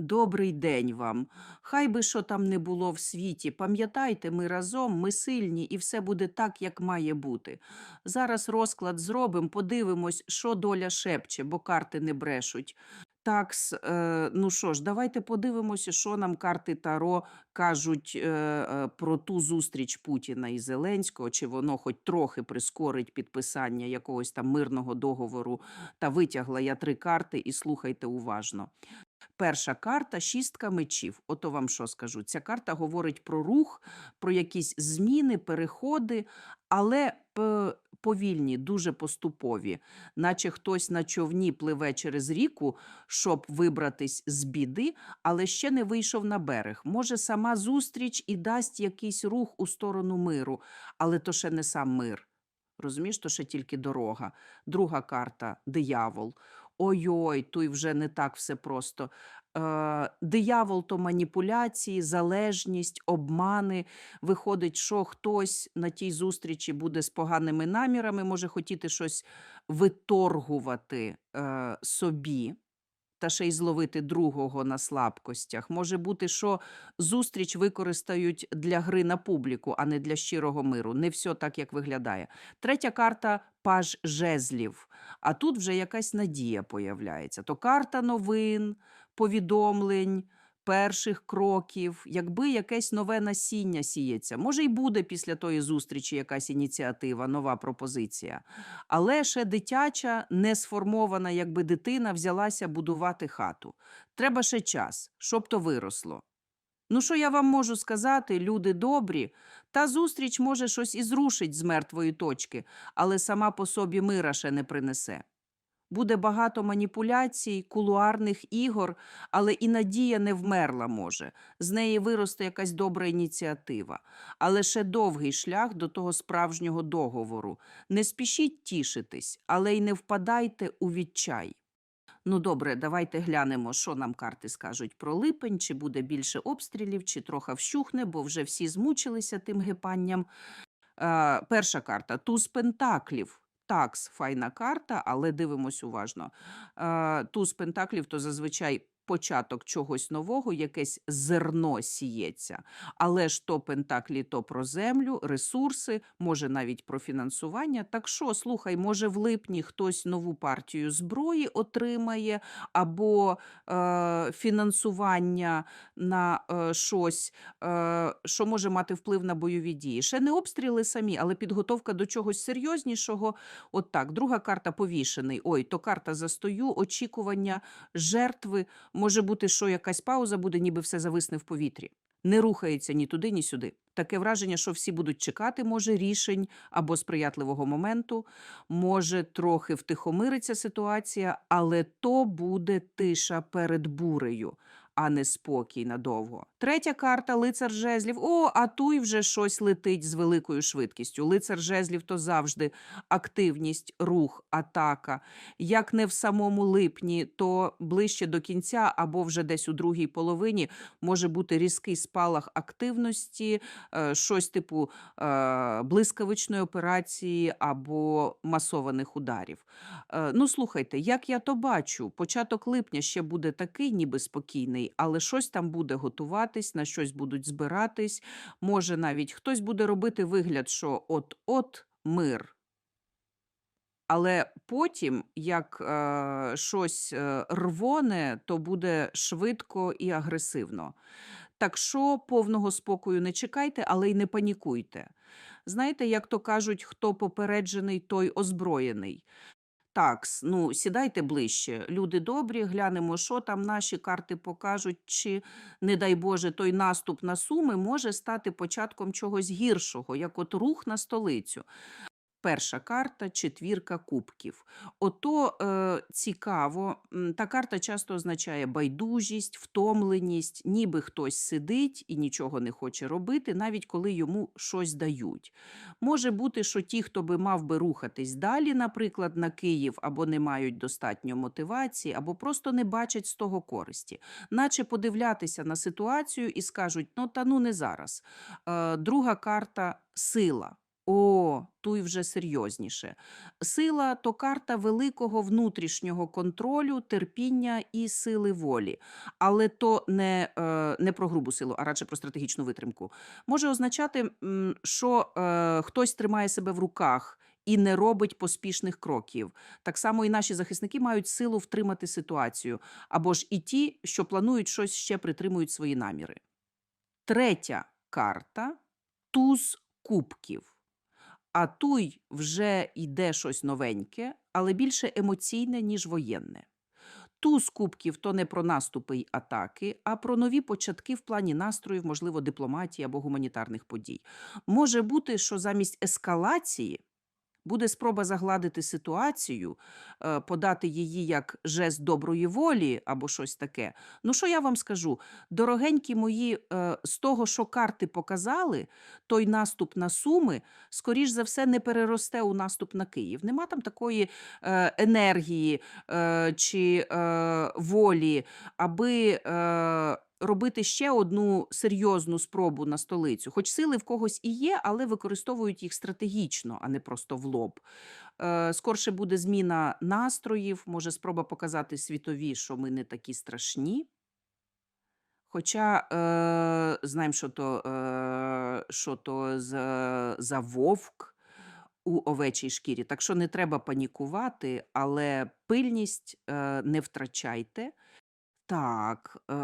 Добрий день вам. Хай би що там не було в світі. Пам'ятайте, ми разом, ми сильні, і все буде так, як має бути. Зараз розклад зробимо, подивимось, що доля шепче, бо карти не брешуть. Такс, е, ну що ж, давайте подивимося, що нам карти Таро кажуть е, е, про ту зустріч Путіна і Зеленського, чи воно хоч трохи прискорить підписання якогось там мирного договору. Та витягла я три карти і слухайте уважно. Перша карта шістка мечів. Ото вам що скажу. Ця карта говорить про рух, про якісь зміни, переходи, але повільні, дуже поступові, наче хтось на човні пливе через ріку, щоб вибратись з біди, але ще не вийшов на берег. Може, сама зустріч і дасть якийсь рух у сторону миру, але то ще не сам мир. Розумієш, то ще тільки дорога. Друга карта диявол. Ой-ой, тут вже не так все просто. Е, диявол то маніпуляції, залежність, обмани. Виходить, що хтось на тій зустрічі буде з поганими намірами, може хотіти щось виторгувати е, собі. Та ще й зловити другого на слабкостях. Може бути, що зустріч використають для гри на публіку, а не для щирого миру. Не все так, як виглядає. Третя карта паж жезлів. А тут вже якась надія появляється. То карта новин, повідомлень, перших кроків, якби якесь нове насіння сіється. Може, й буде після тої зустрічі якась ініціатива, нова пропозиція. Але ще дитяча, не сформована, якби дитина взялася будувати хату. Треба ще час, щоб то виросло. Ну, що я вам можу сказати, люди добрі, та зустріч може щось і зрушить з мертвої точки, але сама по собі мира ще не принесе. Буде багато маніпуляцій, кулуарних ігор, але і надія не вмерла може. З неї виросте якась добра ініціатива. Але ще довгий шлях до того справжнього договору. Не спішіть тішитись, але й не впадайте у відчай. Ну, добре, давайте глянемо, що нам карти скажуть про липень, чи буде більше обстрілів, чи трохи вщухне, бо вже всі змучилися тим гепанням. Е, перша карта туз пентаклів. Такс, файна карта, але дивимось уважно. Е, туз пентаклів то зазвичай початок чогось нового, якесь зерно сіється. Але ж то пентаклі, то про землю, ресурси, може навіть про фінансування. Так що, слухай, може в липні хтось нову партію зброї отримає, або е, фінансування на е, щось, е, що може мати вплив на бойові дії. Ще не обстріли самі, але підготовка до чогось серйознішого. От так, друга карта повішений. Ой, то карта застою, очікування жертви. Може бути, що якась пауза буде, ніби все зависне в повітрі. Не рухається ні туди, ні сюди. Таке враження, що всі будуть чекати, може, рішень або сприятливого моменту, може, трохи втихомириться ситуація, але то буде тиша перед бурею, а не спокій надовго. Третя карта лицар жезлів. О, а туй вже щось летить з великою швидкістю. Лицар жезлів то завжди активність, рух, атака. Як не в самому липні, то ближче до кінця або вже десь у другій половині може бути різкий спалах активності, е, щось типу е, блискавичної операції або масованих ударів. Е, Ну, слухайте, як я то бачу, початок липня ще буде такий, ніби спокійний, але щось там буде готуватись, на щось будуть збиратись. Може, навіть хтось буде робити вигляд, що от-от мир. Але потім, як е, щось е, рвоне, то буде швидко і агресивно. Так що повного спокою не чекайте, але й не панікуйте. Знаєте, як то кажуть, хто попереджений, той озброєний. Такс, ну сідайте ближче. Люди добрі, глянемо, що там наші карти покажуть, чи, не дай Боже, той наступ на суми може стати початком чогось гіршого, як от рух на столицю. Перша карта четвірка кубків. Ото е, цікаво, та карта часто означає байдужість, втомленість, ніби хтось сидить і нічого не хоче робити, навіть коли йому щось дають. Може бути, що ті, хто би мав би рухатись далі, наприклад, на Київ, або не мають достатньо мотивації, або просто не бачать з того користі, наче подивлятися на ситуацію і скажуть: ну та ну не зараз. Е, друга карта сила. О, туй вже серйозніше. Сила то карта великого внутрішнього контролю, терпіння і сили волі. Але то не, е, не про грубу силу, а радше про стратегічну витримку. Може означати, що е, хтось тримає себе в руках і не робить поспішних кроків. Так само і наші захисники мають силу втримати ситуацію, або ж і ті, що планують щось ще притримують свої наміри. Третя карта туз кубків. А туй вже йде щось новеньке, але більше емоційне, ніж воєнне. Туз кубків то не про наступи й атаки, а про нові початки в плані настроїв, можливо, дипломатії або гуманітарних подій. Може бути, що замість ескалації буде спроба загладити ситуацію, е, подати її як жест доброї волі або щось таке. Ну, що я вам скажу? Дорогенькі мої, е, з того, що карти показали, той наступ на Суми, скоріш за все, не переросте у наступ на Київ. Нема там такої е, енергії чи волі, аби. Е, Робити ще одну серйозну спробу на столицю. Хоч сили в когось і є, але використовують їх стратегічно, а не просто в лоб. Е, скорше буде зміна настроїв, може спроба показати світові, що ми не такі страшні. Хоча е, знаємо, що то, е, що то за, за вовк у овечій шкірі. Так що не треба панікувати, але пильність е, не втрачайте. Так, е,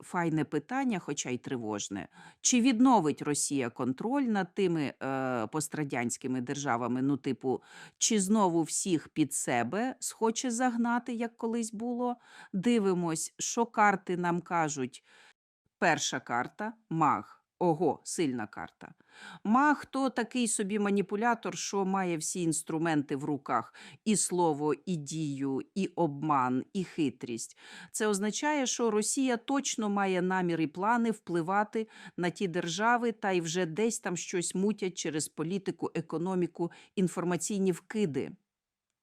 файне питання, хоча й тривожне. Чи відновить Росія контроль над тими е, пострадянськими державами? Ну, типу, чи знову всіх під себе схоче загнати, як колись було? Дивимось, що карти нам кажуть. Перша карта маг. Ого, сильна карта. Маг то такий собі маніпулятор, що має всі інструменти в руках: і слово, і дію, і обман, і хитрість. Це означає, що Росія точно має намір і плани впливати на ті держави, та й вже десь там щось мутять через політику, економіку, інформаційні вкиди.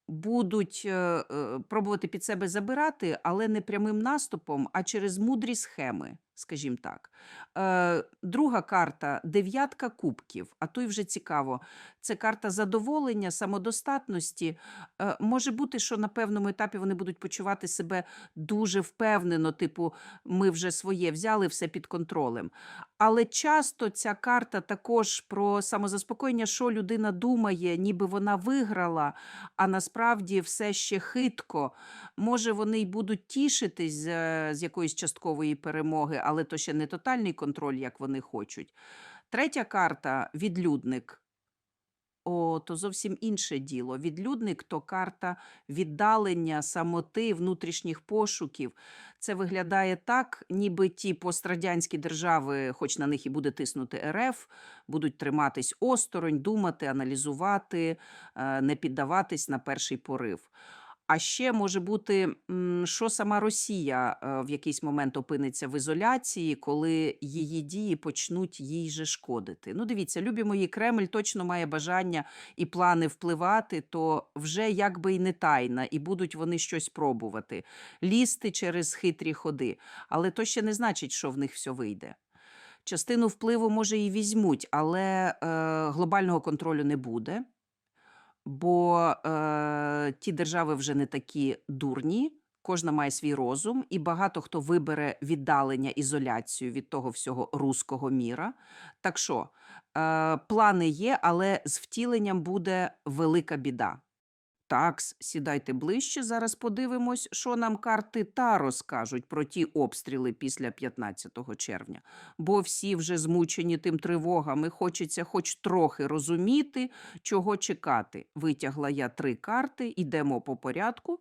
Будуть е, е, пробувати під себе забирати, але не прямим наступом, а через мудрі схеми, скажімо так. Е, друга карта дев'ятка кубків. А то й вже цікаво. Це карта задоволення, самодостатності. Е, може бути, що на певному етапі вони будуть почувати себе дуже впевнено, типу, ми вже своє взяли все під контролем. Але часто ця карта також про самозаспокоєння, що людина думає, ніби вона виграла, а насправді все ще хитко. Може, вони й будуть тішитись е, з якоїсь часткової перемоги, але то ще не тотальний контроль, як вони хочуть. Третя карта відлюдник. О, то зовсім інше діло. Відлюдник то карта віддалення, самоти, внутрішніх пошуків. Це виглядає так, ніби ті пострадянські держави, хоч на них і буде тиснути РФ, будуть триматись осторонь, думати, аналізувати, е, не піддаватись на перший порив. А ще може бути, що сама Росія е, в якийсь момент опиниться в ізоляції, коли її дії почнуть їй же шкодити. Ну, дивіться, любі мої Кремль точно має бажання і плани впливати, то вже якби й не тайна, і будуть вони щось пробувати, лізти через хитрі ходи. Але то ще не значить, що в них все вийде. Частину впливу, може, і візьмуть, але е, глобального контролю не буде бо е, ті держави вже не такі дурні, кожна має свій розум, і багато хто вибере віддалення, ізоляцію від того всього руського міра. Так що е, плани є, але з втіленням буде велика біда. Такс, сідайте ближче. Зараз подивимось, що нам карти Таро скажуть про ті обстріли після 15 червня. Бо всі вже змучені тим тривогами. Хочеться хоч трохи розуміти, чого чекати. Витягла я три карти, йдемо по порядку.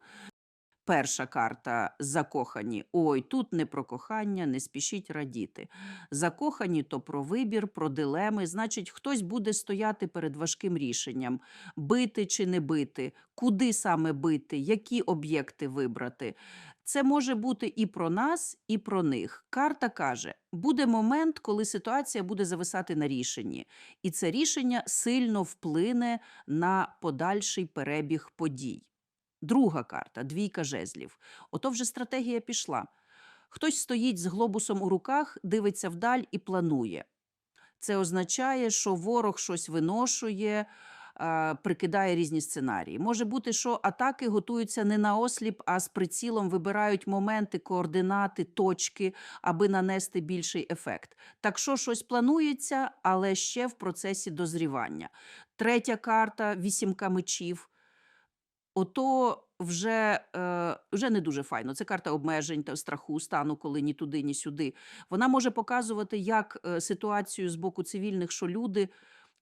Перша карта закохані. Ой, тут не про кохання, не спішіть радіти. Закохані то про вибір, про дилеми. Значить, хтось буде стояти перед важким рішенням: бити чи не бити, куди саме бити, які об'єкти вибрати. Це може бути і про нас, і про них. Карта каже: буде момент, коли ситуація буде зависати на рішенні, і це рішення сильно вплине на подальший перебіг подій. Друга карта двійка жезлів. Ото вже стратегія пішла. Хтось стоїть з глобусом у руках, дивиться вдаль і планує. Це означає, що ворог щось виношує, прикидає різні сценарії. Може бути, що атаки готуються не на осліп, а з прицілом вибирають моменти, координати, точки, аби нанести більший ефект. Так що щось планується, але ще в процесі дозрівання. Третя карта вісімка мечів. Ото вже, е, вже не дуже файно. Це карта обмежень та страху, стану, коли ні туди, ні сюди. Вона може показувати як е, ситуацію з боку цивільних, що люди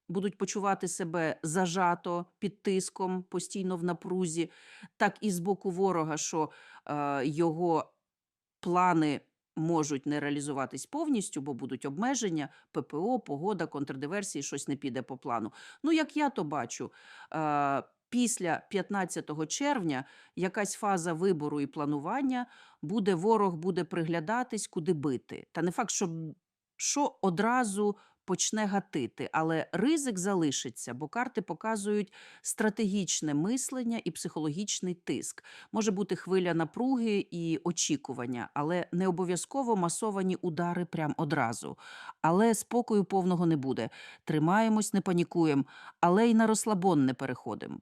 будуть почувати себе зажато під тиском, постійно в напрузі, так і з боку ворога, що е, його плани можуть не реалізуватись повністю, бо будуть обмеження, ППО, погода, контрдиверсії, щось не піде по плану. Ну, як я то бачу, е, після 15 червня якась фаза вибору і планування буде, ворог буде приглядатись, куди бити. Та не факт, що, що одразу почне гатити, але ризик залишиться, бо карти показують стратегічне мислення і психологічний тиск. Може бути хвиля напруги і очікування, але не обов'язково масовані удари прямо одразу. Але спокою повного не буде. Тримаємось, не панікуємо, але й на розслабон не переходимо.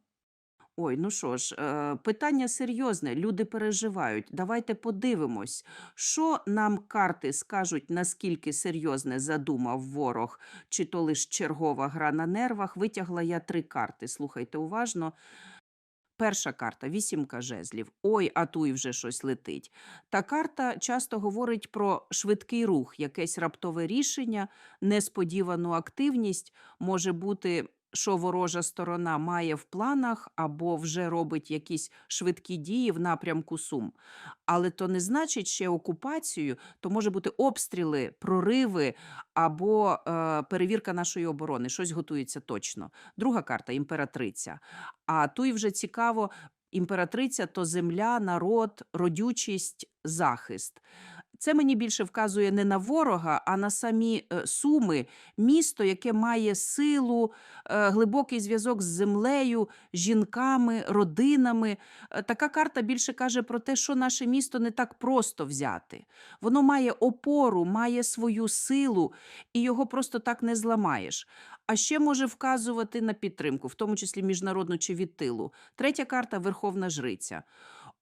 Ой, ну що ж, е, питання серйозне, люди переживають. Давайте подивимось, що нам карти скажуть, наскільки серйозне задумав ворог, чи то лиш чергова гра на нервах. Витягла я три карти. Слухайте уважно. Перша карта вісімка жезлів. Ой, а туй вже щось летить. Та карта часто говорить про швидкий рух, якесь раптове рішення, несподівану активність. Може бути, що ворожа сторона має в планах або вже робить якісь швидкі дії в напрямку Сум. Але то не значить ще окупацію, то може бути обстріли, прориви або е, перевірка нашої оборони. Щось готується точно. Друга карта імператриця. А тут вже цікаво, імператриця то земля, народ, родючість, захист. Це мені більше вказує не на ворога, а на самі е, суми, місто, яке має силу, е, глибокий зв'язок з землею, жінками, родинами. Е, Така карта більше каже про те, що наше місто не так просто взяти. Воно має опору, має свою силу, і його просто так не зламаєш. А ще може вказувати на підтримку, в тому числі міжнародну чи від тилу. Третя карта Верховна Жриця.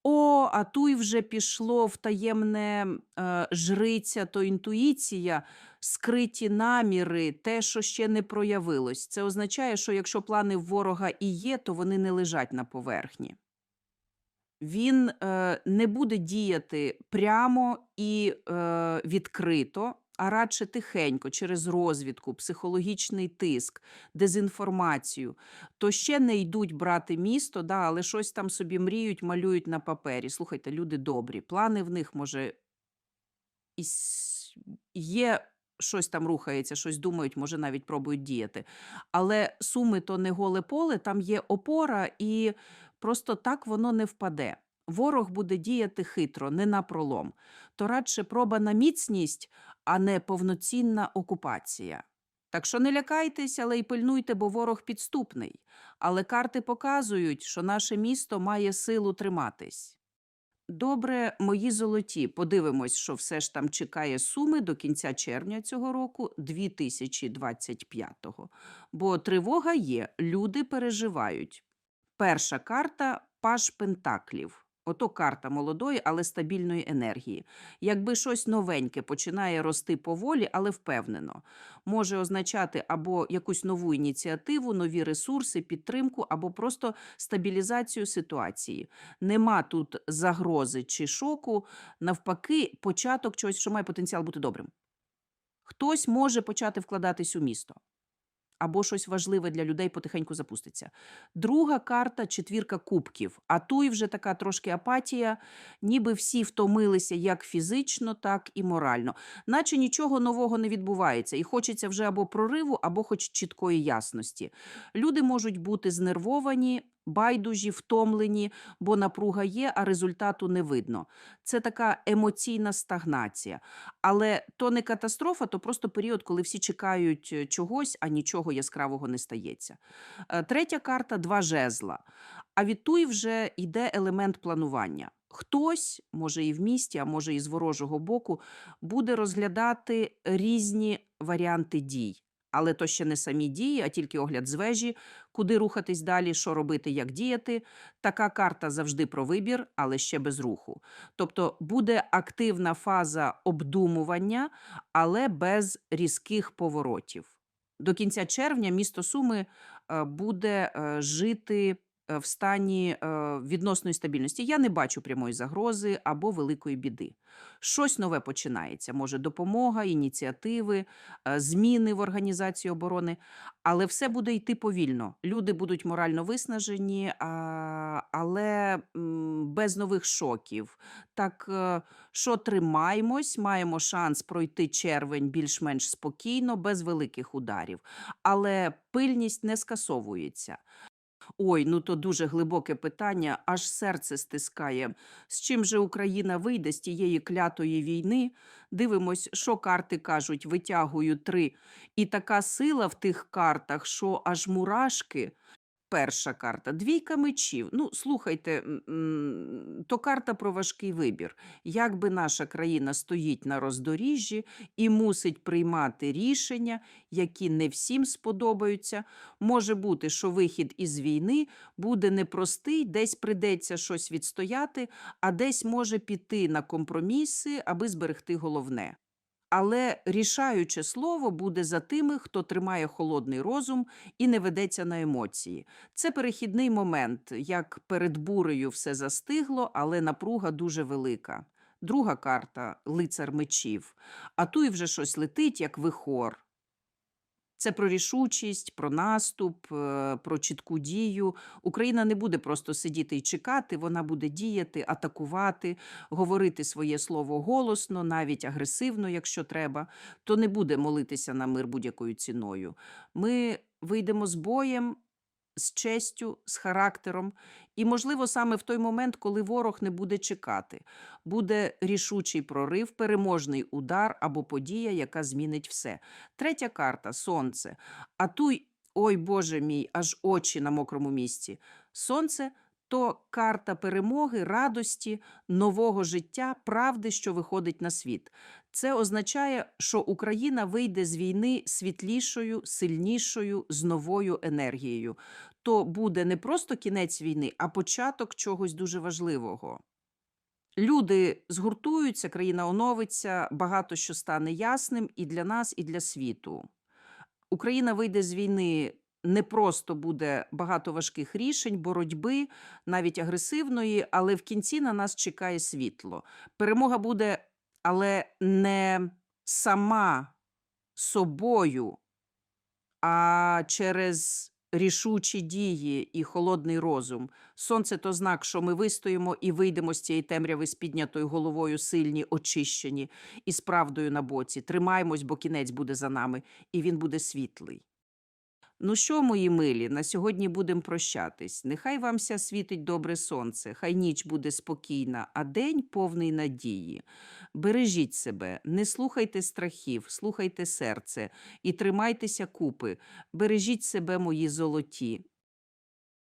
О, а туй вже пішло в таємне е, жриця, то інтуїція, скриті наміри, те, що ще не проявилось. Це означає, що якщо плани ворога і є, то вони не лежать на поверхні. Він е, не буде діяти прямо і е, відкрито, а радше тихенько, через розвідку, психологічний тиск, дезінформацію. То ще не йдуть брати місто, да, але щось там собі мріють, малюють на папері. Слухайте, люди добрі. Плани в них, може, є щось там рухається, щось думають, може навіть пробують діяти. Але суми то не голе поле, там є опора, і просто так воно не впаде. Ворог буде діяти хитро, не на пролом. То радше проба на міцність, а не повноцінна окупація. Так що не лякайтесь, але й пильнуйте, бо ворог підступний. Але карти показують, що наше місто має силу триматись. Добре, мої золоті, подивимось, що все ж там чекає суми до кінця червня цього року, 2025-го. Бо тривога є, люди переживають. Перша карта Паш Пентаклів. Ото карта молодої, але стабільної енергії. Якби щось новеньке починає рости поволі, але впевнено, може означати або якусь нову ініціативу, нові ресурси, підтримку, або просто стабілізацію ситуації. Нема тут загрози чи шоку, навпаки, початок чогось, що має потенціал бути добрим. Хтось може почати вкладатись у місто. Або щось важливе для людей потихеньку запуститься. Друга карта четвірка кубків. А тут вже така трошки апатія, ніби всі втомилися як фізично, так і морально. Наче нічого нового не відбувається, і хочеться вже або прориву, або хоч чіткої ясності. Люди можуть бути знервовані, байдужі, втомлені, бо напруга є, а результату не видно. Це така емоційна стагнація. Але то не катастрофа, то просто період, коли всі чекають е, чогось, а нічого яскравого не стається. Е, Третя карта два жезла. А від туї вже йде елемент планування. Хтось, може і в місті, а може і з ворожого боку, буде розглядати різні варіанти дій. Але то ще не самі дії, а тільки огляд з вежі, куди рухатись далі, що робити, як діяти. Така карта завжди про вибір, але ще без руху. Тобто буде активна фаза обдумування, але без різких поворотів. До кінця червня місто Суми е, буде е, жити в стані е, відносної стабільності. Я не бачу прямої загрози або великої біди. Щось нове починається. Може, допомога, ініціативи, е, зміни в організації оборони, але все буде йти повільно. Люди будуть морально виснажені, але без нових шоків. Так, е, що тримаємось, маємо шанс пройти червень більш-менш спокійно, без великих ударів. Але пильність не скасовується. Ой, ну то дуже глибоке питання, аж серце стискає. З чим же Україна вийде з тієї клятої війни? Дивимось, що карти кажуть, витягую три. І така сила в тих картах, що аж мурашки. Перша карта двійка мечів. Ну, слухайте, то карта про важкий вибір. Якби наша країна стоїть на роздоріжжі і мусить приймати рішення, які не всім сподобаються, може бути, що вихід із війни буде непростий, десь придеться щось відстояти, а десь може піти на компроміси, аби зберегти головне. Але рішаюче слово буде за тими, хто тримає холодний розум і не ведеться на емоції. Це перехідний момент, як перед бурею все застигло, але напруга дуже велика. Друга карта лицар мечів. А ту і вже щось летить, як вихор. Це про рішучість, про наступ, е, про чітку дію. Україна не буде просто сидіти і чекати, вона буде діяти, атакувати, говорити своє слово голосно, навіть агресивно, якщо треба, то не буде молитися на мир будь-якою ціною. Ми вийдемо з боєм, з честю, з характером, і, можливо, саме в той момент, коли ворог не буде чекати, буде рішучий прорив, переможний удар або подія, яка змінить все. Третя карта сонце. А туй, ой Боже мій, аж очі на мокрому місці. Сонце то карта перемоги, радості, нового життя, правди, що виходить на світ. Це означає, що Україна вийде з війни світлішою, сильнішою, з новою енергією. То буде не просто кінець війни, а початок чогось дуже важливого. Люди згуртуються, країна оновиться, багато що стане ясним і для нас, і для світу. Україна вийде з війни. Не просто буде багато важких рішень, боротьби, навіть агресивної, але в кінці на нас чекає світло. Перемога буде, але не сама собою, а через рішучі дії і холодний розум. Сонце то знак, що ми вистоїмо і вийдемо з цієї темряви з піднятою головою, сильні, очищені і з правдою на боці. Тримаємось, бо кінець буде за нами, і він буде світлий. Ну що, мої милі, на сьогодні будемо прощатись. Нехай вам ся світить добре сонце, хай ніч буде спокійна, а день повний надії. Бережіть себе, не слухайте страхів, слухайте серце і тримайтеся купи. Бережіть себе, мої золоті.